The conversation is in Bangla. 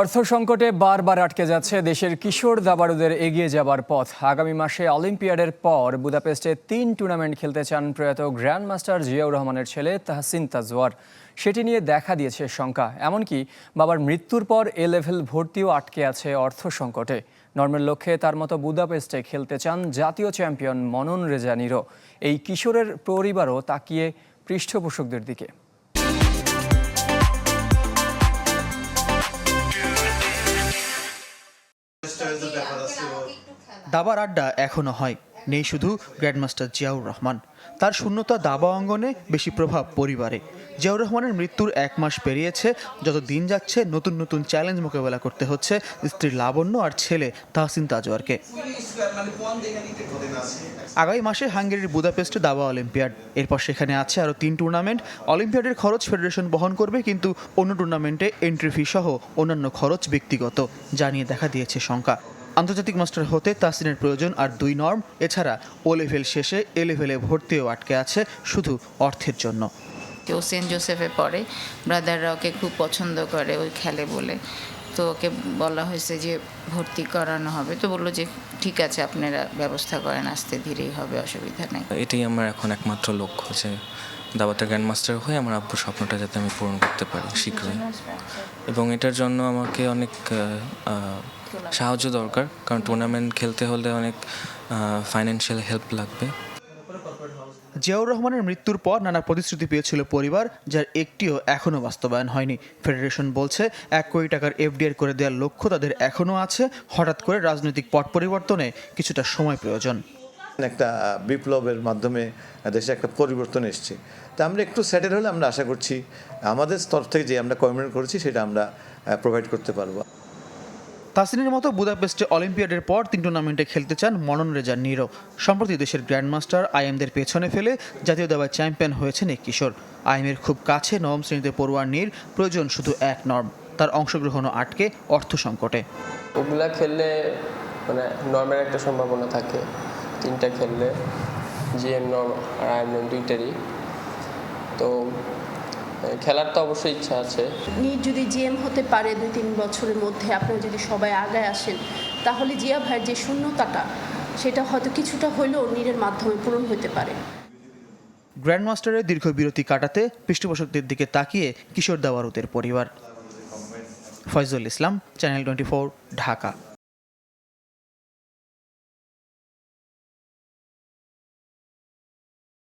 অর্থ সংকটে বারবার আটকে যাচ্ছে দেশের কিশোর দাবাড়ুদের এগিয়ে যাবার পথ। আগামী মাসে অলিম্পিয়াডের পর বুদাপেস্টে তিন টুর্নামেন্ট খেলতে চান প্রয়াত গ্র্যান্ড মাস্টার জিয়াউর রহমানের ছেলে তাহসিন তাজওয়ার। সেটি নিয়ে দেখা দিয়েছে শঙ্কা। এমনকি বাবার মৃত্যুর পর এ লেভেল ভর্তিও আটকে আছে অর্থ সংকটে। নর্মের লক্ষ্যে তার মতো বুদাপেস্টে খেলতে চান জাতীয় চ্যাম্পিয়ন মনন রেজা নিরো। এই কিশোরের পরিবারও তাকিয়ে পৃষ্ঠপোষকদের দিকে। দাবার আড্ডা এখনও হয়। নেই শুধু গ্র্যান্ডমাস্টার জিয়াউর রহমান। তার শূন্যতা দাবা অঙ্গনে বেশি প্রভাব পরিবারে। জিয়াউর রহমানের মৃত্যুর এক মাস পেরিয়েছে, যত দিন যাচ্ছে, নতুন নতুন চ্যালেঞ্জ মোকাবেলা করতে হচ্ছে স্ত্রী লাবণ্য আর ছেলে তাহসিন তাজওয়ারকে। আগামী মাসে হাঙ্গেরির বুদাপেস্টে দাবা অলিম্পিয়াড। এরপর সেখানে আছে আরও তিন টুর্নামেন্ট অলিম্পিয়াডের খরচ ফেডারেশন বহন করবে কিন্তু অন্য টুর্নামেন্টে এন্ট্রি ফি সহ অন্যান্য খরচ ব্যক্তিগত, জানিয়ে দেখা দিয়েছে শঙ্কা। আন্তর্জাতিক মাস্টার হতে তাসিনের প্রয়োজন আর দুই নর্ম। এছাড়া ও লেভেল শেষে এ লেভেলে ভর্তিও আটকে আছে শুধু অর্থের জন্য। ও সেন্ট জোসেফে পড়ে ব্রাদাররা ওকে খুব পছন্দ করে ওই খেলে বলে। তো ওকে বলা হয়েছে যে ভর্তি করানো হবে। তো বলল যে ঠিক আছে আপনারা ব্যবস্থা করেন আস্তে ধীরেই হবে অসুবিধা নেই। এটাই আমার এখন একমাত্র লক্ষ্য যে দাবাতে গ্র্যান্ড মাস্টার হয়ে আমার আব্বুর স্বপ্নটা যাতে আমি পূরণ করতে পারি শীঘ্রই। এবং এটার জন্য আমাকে অনেক সাহায্য দরকার কারণ টুর্নামেন্ট খেলতে হলে অনেক ফাইন্যান্সিয়াল হেল্প লাগবে। জিয়াউর রহমানের মৃত্যুর পর নানা প্রতিশ্রুতি পেয়েছিল পরিবার যার একটিও এখনও বাস্তবায়ন হয়নি। ফেডারেশন বলছে এক কোটি টাকার এফডিআর করে দেওয়ার লক্ষ্য তাদের এখনও আছে। হঠাৎ করে রাজনৈতিক পট পরিবর্তনে কিছুটা সময় প্রয়োজন। একটা বিপ্লবের মাধ্যমে দেশে একটা পরিবর্তন এসছে। তা আমরা একটু সেটেল হলে আমরা আশা করছি আমাদের স্তর থেকে যে আমরা কমিটমেন্ট করেছি সেটা আমরা প্রোভাইড করতে পারব। তাসিনের মতো বুদাপেস্টে অলিম্পিয়াডের পর তিন টুর্নামেন্টে খেলতে চান মনন রেজা নিরো। সম্প্রতি দেশের গ্র্যান্ডমাস্টার আইএমদের পেছনে ফেলে জাতীয় দাবার চ্যাম্পিয়ন হয়েছেন এই কিশোর। আইএমের খুব কাছে নবম শ্রেণীতে পড়ুয়ার নীর প্রয়োজন শুধু এক নর্ম। তার অংশগ্রহণও আটকে অর্থ সংকটে। ওগুলা খেললে মানে নর্মের একটা সম্ভাবনা থাকে। তিনটা খেললে, জিএম নর্ম আর আইএম নর্ম দুইটারই। তো খেলার তো অবশ্যই ইচ্ছা আছে। নিজ যদি জিএম হতে পারে দুই তিন বছরের মধ্যে আপনারা যদি সবাই আগায় আসেন তাহলে জিয়া ভাইয়ের যে শূন্যতাটা সেটা হয়তো কিছুটা হলেও নীরের মাধ্যমে পূরণ হতে পারে। গ্র্যান্ডমাস্টারের দীর্ঘ বিরতি কাটাতে পৃষ্ঠপোষকদের দিকে তাকিয়ে কিশোর দাওয়ারুতের পরিবার। Faizul Islam channel twenty Dhaka.